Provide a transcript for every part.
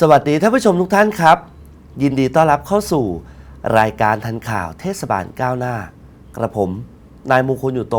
สวัสดีท่านผู้ชมทุกท่านครับ ยินดีต้อนรับเข้าสู่ รายการทันข่าวเทศบาลก้าวหน้า กระผม นายมงคลอยู่โต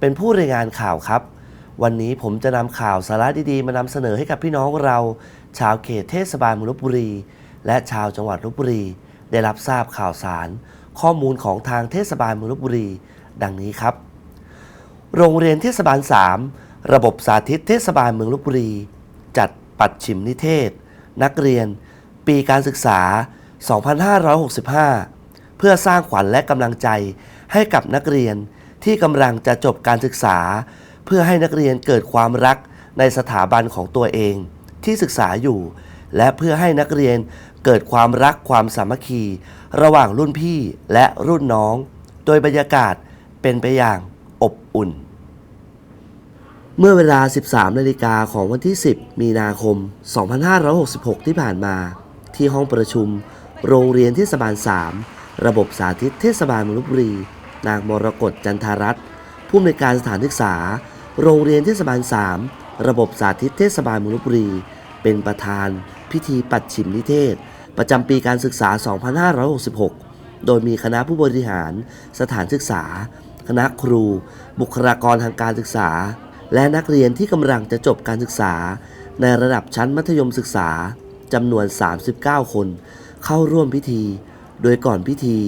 เป็นผู้รายงานข่าวครับ วันนี้ผมจะนำข่าวสาระดีๆ มานำเสนอให้กับพี่น้องเรา ชาวเขตเทศบาลมลบบุรี และชาวจังหวัดลบบุรี ได้รับทราบข่าวสาร ข้อมูลของทางเทศบาลเมืองลบบุรี ดังนี้ครับ โรงเรียนเทศบาล 3 ระบบสาธิตเทศบาลเมืองลบบุรี จัดปัดฉิมนิเทศ นักเรียน ปีการศึกษา 2565 เพื่อสร้างขวัญและกำลังใจให้กับนักเรียนที่กำลังจะจบการศึกษา เพื่อให้นักเรียนเกิดความรักในสถาบันของตัวเอง ที่ศึกษาอยู่ และเพื่อให้นักเรียนเกิดความรักความสามัคคี ระหว่างรุ่นพี่และรุ่นน้อง โดยบรรยากาศเป็นไปอย่างอบอุ่น เมื่อเวลา 13 นาฬิกาของวันที่ 10 มีนาคม 2566 ที่ผ่านมา ที่ห้องประชุม โรงเรียนเทศบาล 3 ระบบสาธิตเทศบาลมืองลบบุรี นางมรกตจันทารัตน์ผู้อำนวยการสถานศึกษา โรงเรียนเทศบาล 3 ระบบสาธิตเทศบาลมืองลบบุรี เป็นประธาน พิธีปัดฉิมนิเทศ ประจำปีการศึกษา 2566 โดยมีคณะผู้บริหาร สถานศึกษา คณะครู บุคลากรทางการศึกษา และนักเรียนที่กำลังจะจบการศึกษา ในระดับชั้นมัธยมศึกษาจำนวน 39 คน เข้าร่วมพิธี โดยก่อนพิธี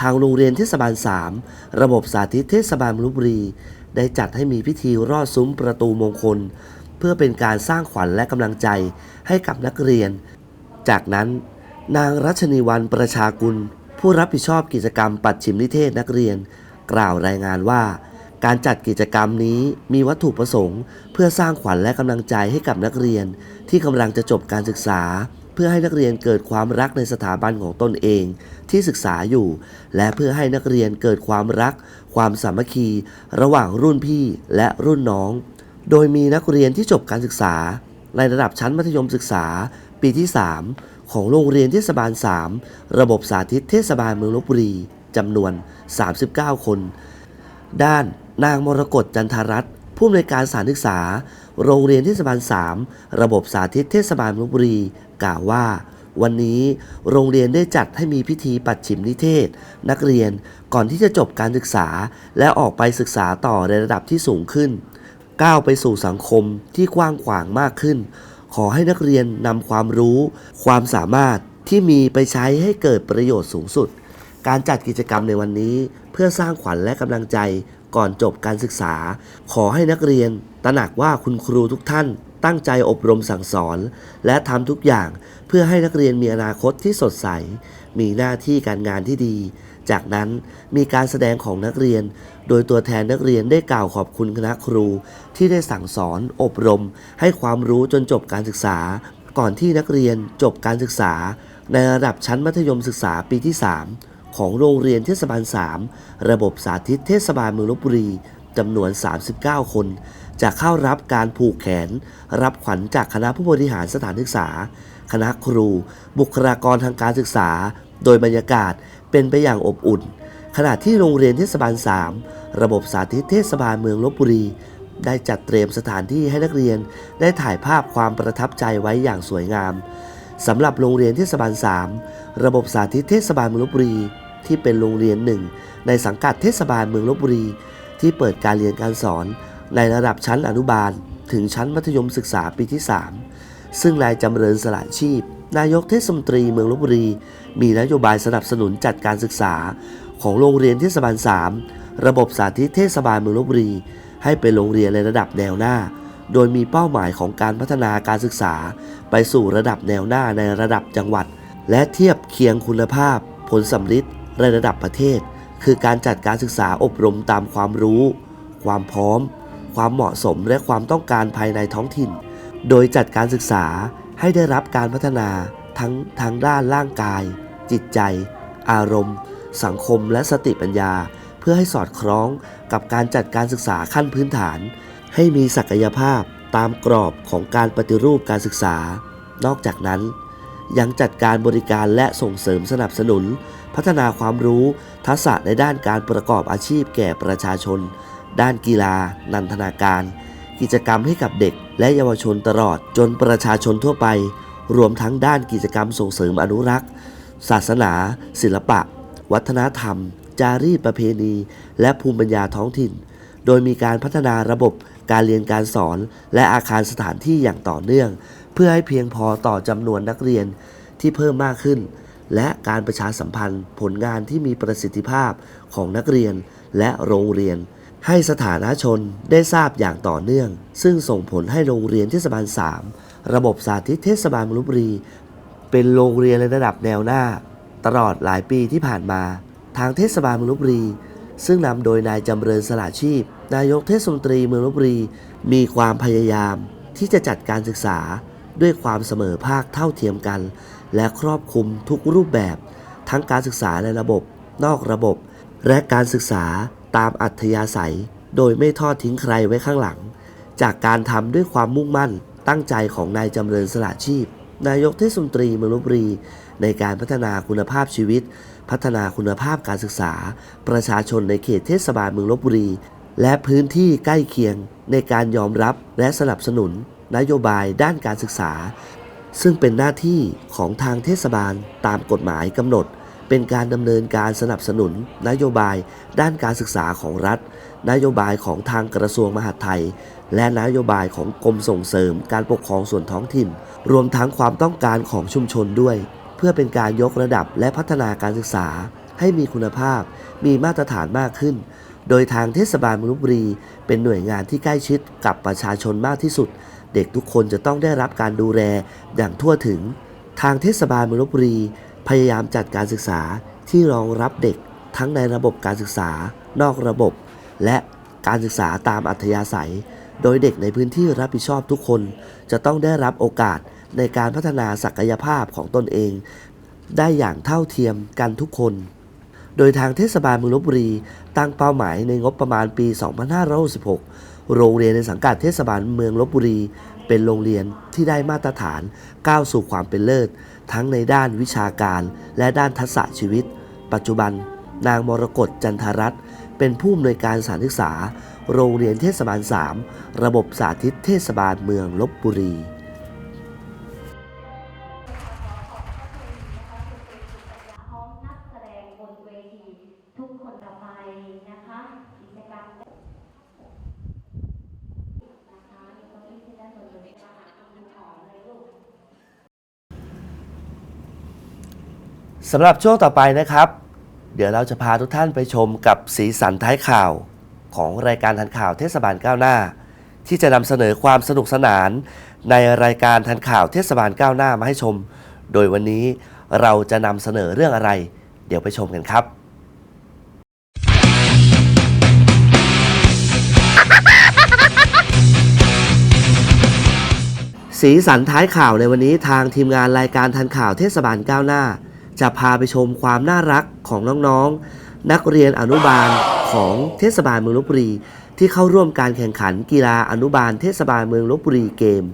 ทางโรงเรียนเทศบาล 3 ระบบสาธิตเทศบาลลพบุรี ได้จัดให้มีพิธีรอดซุ้มประตูมงคล เพื่อเป็นการสร้างขวัญและกำลังใจให้กับนักเรียน จากนั้น นางรัชนีวันประชากุล ผู้รับผิดชอบกิจกรรมปัดชิมนิเทศนักเรียน กล่าวรายงานว่า การจัดกิจกรรมนี้มีวัตถุประสงค์ เพื่อสร้างขวัญและกำลังใจให้กับนักเรียน ที่กำลังจะจบการศึกษา เพื่อให้นักเรียนเกิดความรักในสถาบันของตนเอง ที่ศึกษาอยู่ และเพื่อให้นักเรียนเกิดความรัก ความสามัคคี ระหว่างรุ่นพี่และรุ่นน้อง โดยมีนักเรียนที่จบการศึกษา ในระดับชั้นมัธยมศึกษา ปีที่ 3 ของโรงเรียนเทศบาล 3 ระบบสาธิตเทศบาลเมืองลบบุรีจำนวน 39 คน ด้าน นางมรกตจันทารัตน์ผู้อำนวยการสานศึกษา โรงเรียนเทศบาล 3 ระบบสาธิตเทศบาลลบบุรี กล่าวว่า วันนี้โรงเรียนได้จัดให้มีพิธีปัดฉิมนิเทศ นักเรียนก่อนที่จะจบการศึกษา และออกไปศึกษาต่อในระดับที่สูงขึ้น ก้าวไปสู่สังคมที่กว้างขวางมากขึ้น ขอให้นักเรียนนำความรู้ ความสามารถที่มีไปใช้ให้เกิดประโยชน์สูงสุด การจัดกิจกรรมในวันนี้เพื่อสร้างขวัญและกำลังใจ ก่อนจบการศึกษา ขอให้นักเรียน ตระหนักว่าคุณครูทุกท่าน ตั้งใจอบรมสั่งสอน และทำทุกอย่างเพื่อให้นักเรียนมีอนาคตที่สดใส มีหน้าที่การงานที่ดี จากนั้นมีการแสดงของนักเรียน โดยตัวแทนนักเรียนได้กล่าวขอบคุณคณะครู ที่ได้สั่งสอน อบรม ให้ความรู้จนจบการศึกษา ก่อนที่นักเรียนจบการศึกษา ในระดับชั้นมัธยมศึกษาปีที่ 3 ของโรงเรียนเทศบาล 3 ระบบสาธิตเทศบาลเมืองลบบุรีจำนวน 39 คน จะเข้ารับการผูกแขน รับขวัญจากคณะผู้บริหารสถานศึกษา คณะครู บุคลากรทางการศึกษา โดยบรรยากาศเป็นไปอย่างอบอุ่น ขณะที่โรงเรียนเทศบาล 3 ระบบสาธิตเทศบาลเมืองลบบุรี ได้จัดเตรียมสถานที่ให้นักเรียนได้ถ่ายภาพความประทับใจไว้อย่างสวยงามสำหรับโรงเรียนเทศบาล 3 ระบบสาธิตเทศบาลเมืองลบบุรี ที่เป็นโรงเรียนหนึ่ง ในสังกัดเทศบาลเมืองลบบุรี ที่เปิดการเรียนการสอนในระดับชั้นอนุบาล ถึงชั้นมัธยมศึกษาปีที่ 3 ซึ่งนายจำเริญสละชีพ นายกเทศมนตรีเมืองลบบุรี มีนโยบายสนับสนุนจัดการศึกษา ของโรงเรียนเทศบาล 3 ระบบสาธิตเทศบาลเมืองลบบุรี ให้เป็นโรงเรียนในระดับแนวหน้า โดยมีเป้าหมายของการพัฒนาการศึกษา ไปสู่ระดับแนวหน้าในระดับจังหวัด และเทียบเคียงคุณภาพ ผลสำลิดในระดับประเทศ คือการจัดการศึกษาอบรมตามความรู้ ความพร้อม ความเหมาะสมและความต้องการภายในท้องถิ่น โดยจัดการศึกษาให้ได้รับการพัฒนาทั้งทางด้านร่างกาย จิตใจ อารมณ์ สังคมและสติปัญญา เพื่อให้สอดคล้องกับการจัดการศึกษาขั้นพื้นฐาน ให้มีศักยภาพตามกรอบของการปฏิรูปการศึกษา นอกจากนั้น ยังจัดการบริการและส่งเสริมสนับสนุน พัฒนาความรู้ ทักษะในด้านการประกอบอาชีพแก่ประชาชน ด้านกีฬา นันทนาการ กิจกรรมให้กับเด็ก และเยาวชนตลอดจนประชาชนทั่วไป รวมทั้งด้านกิจกรรมส่งเสริมอนุรักษ์ ศาสนา ศิลปะ วัฒนธรรม จารีตประเพณี และภูมิปัญญาท้องถิ่น โดยมีการพัฒนาระบบการเรียนการสอน และอาคารสถานที่อย่างต่อเนื่อง เพื่อให้เพียงพอต่อจำนวนนักเรียนที่เพิ่มมากขึ้น และการประชาสัมพันธ์ผลงานที่มีประสิทธิภาพของนักเรียนและโรงเรียน ให้สถานะชนได้ทราบอย่างต่อเนื่อง ซึ่งส่งผลให้โรงเรียนเทศบาล 3 ระบบสาธิตเทศบาลมืองลบรี เป็นโรงเรียนในระดับแนวหน้า ตลอดหลายปีที่ผ่านมา ทางเทศบาลมืองลบรีซึ่งนำโดยนายจำเริญสละชีพ นายกเทศมนตรีเมืองลพบุรี มีความพยายามที่จะจัดการศึกษา ด้วยความเสมอภาคเท่าเทียมกัน และครอบคลุมทุกรูปแบบ ทั้งการศึกษาในระบบ นอกระบบ และการศึกษาตามอัธยาศัย โดยไม่ทอดทิ้งใครไว้ข้างหลัง จากการทำด้วยความมุ่งมั่นตั้งใจของนายจำเริญสละชีพ นายกเทศมนตรีเมืองลพบุรี ในการพัฒนาคุณภาพชีวิต พัฒนาคุณภาพการศึกษา ประชาชนในเขตเทศบาลเมืองลบบุรี และพื้นที่ใกล้เคียงในการยอมรับและสนับสนุน นโยบายด้านการศึกษา ซึ่งเป็นหน้าที่ของทางเทศบาลตามกฎหมายกำหนด เป็นการดำเนินการสนับสนุน นโยบายด้านการศึกษาของรัฐ นโยบายของทางกระทรวงมหาดไทย และนโยบายของกรมส่งเสริม การปกครองส่วนท้องถิ่น รวมทั้งความต้องการของชุมชนด้วย เพื่อเป็นการยกระดับและพัฒนาการศึกษา ให้มีคุณภาพ มีมาตรฐานมากขึ้นโดยทางเทศบาลมืองลพบุรี เป็นหน่วยงานที่ใกล้ชิดกับประชาชนมากที่สุด เด็กทุกคนจะต้องได้รับการดูแลอย่างทั่วถึง ทางเทศบาลเมืองลพบุรี พยายามจัดการศึกษาที่รองรับเด็กทั้งในระบบการศึกษานอกระบบ และการศึกษาตามอัธยาศัย โดยเด็กในพื้นที่รับผิดชอบทุกคน จะต้องได้รับโอกาสในการพัฒนาศักยภาพของตนเอง ได้อย่างเท่าเทียมกันทุกคน โดยทางเทศบาลเมืองลบบุรี ตั้งเป้าหมายในงบประมาณปี 2566 โรงเรียนในสังกัดเทศบาลเมืองลบบุรี เป็นโรงเรียนที่ได้มาตรฐานก้าวสู่ความเป็นเลิศ ทั้งในด้านวิชาการและด้านทักษะชีวิต ปัจจุบัน นางมรกตจันทรัตน์เป็นผู้อำนวยการสถานศึกษา โรงเรียนเทศบาล 3 ระบบสาธิตเทศบาลเมืองลบบุรี สำหรับช่วงต่อไปนะครับ เดี๋ยวเราจะพาทุกท่านไปชมกับสีสันท้ายข่าวของรายการทันข่าวเทศบาลก้าวหน้า ที่จะนำเสนอความสนุกสนานในรายการทันข่าวเทศบาลก้าวหน้ามาให้ชม โดยวันนี้เราจะนำเสนอเรื่องอะไร เดี๋ยวไปชมกันครับ สีสันท้ายข่าวในวันนี้ทางทีมงานรายการทันข่าวเทศบาลก้าวหน้า จะพาไปชมความน่ารักของน้องๆ นักเรียนอนุบาลของเทศบาลเมืองลบบุรี ที่เข้าร่วมการแข่งขันกีฬาอนุบาลเทศบาลเมืองลบบุรีเกม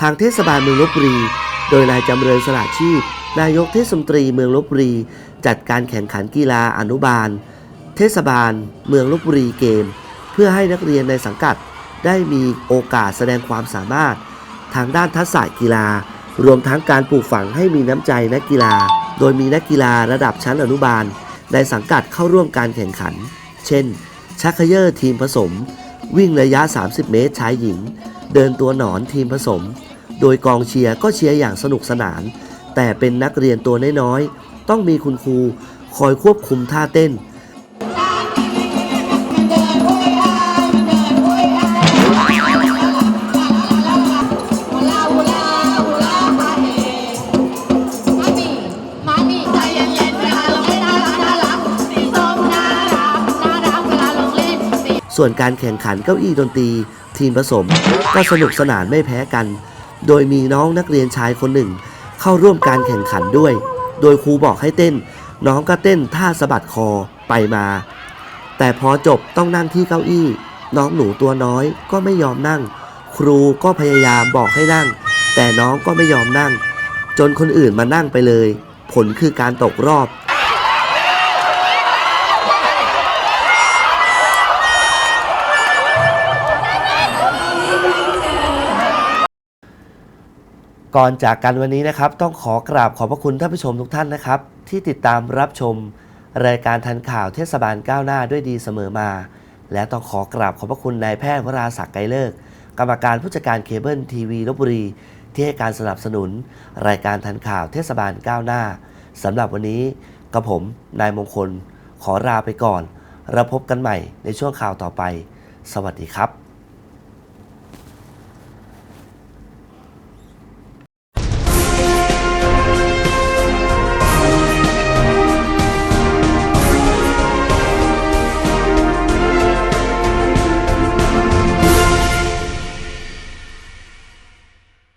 ทางเทศบาลเมืองลบบุรี โดยนายจำเริญสละชีพ นายกเทศมนตรีเมืองลบบุรี จัดการแข่งขันกีฬาอนุบาล เทศบาล เมืองลบบุรีเกม เพื่อให้นักเรียนในสังกัดได้มีโอกาสแสดงความสามารถ ทางด้านทักษะกีฬารวมทั้งการปลูกฝังให้มีน้ำใจนักกีฬา โดยมีนักกีฬาระดับชั้นอนุบาล ในสังกัดเข้าร่วมการแข่งขัน เช่น ชักเยอร์ทีมผสม วิ่งระยะ 30 เมตรชายหญิง เดินตัวหนอนทีมผสม โดยกองเชียร์ก็เชียร์อย่างสนุกสนาน แต่เป็นนักเรียนตัวน้อยๆ ต้องมีคุณครูคอยควบคุมท่าเต้น ส่วนการแข่งขันเก้าอี้ดนตรี ทีมผสม ก็สนุกสนานไม่แพ้กัน โดยมีน้องนักเรียนชายคนหนึ่ง เข้าร่วมการแข่งขันด้วย โดยครูบอกให้เต้น น้องก็เต้นท่าสะบัดคอไปมา แต่พอจบต้องนั่งที่เก้าอี้ น้องหนูตัวน้อยก็ไม่ยอมนั่ง ครูก็พยายามบอกให้นั่ง แต่น้องก็ไม่ยอมนั่ง จนคนอื่นมานั่งไปเลย ผลคือการตกรอบ ก่อนจากกันวันนี้นะครับ ต้องขอกราบขอบพระคุณท่านผู้ชมทุกท่านนะครับ ที่ติดตามรับชม รายการทันข่าวเทศบาลก้าวหน้าด้วยดีเสมอมา และต้องขอกราบขอบพระคุณนายแพทย์วราศักดิ์ไกรเลิกกรรมการผู้จัดการเคเบิลทีวีลบบุรี ที่ให้การสนับสนุน รายการทันข่าวเทศบาลก้าวหน้าสำหรับวันนี้กระผมนายมงคล ขอลาไปก่อนเราพบกันใหม่ในช่วงข่าวต่อไป สวัสดีครับ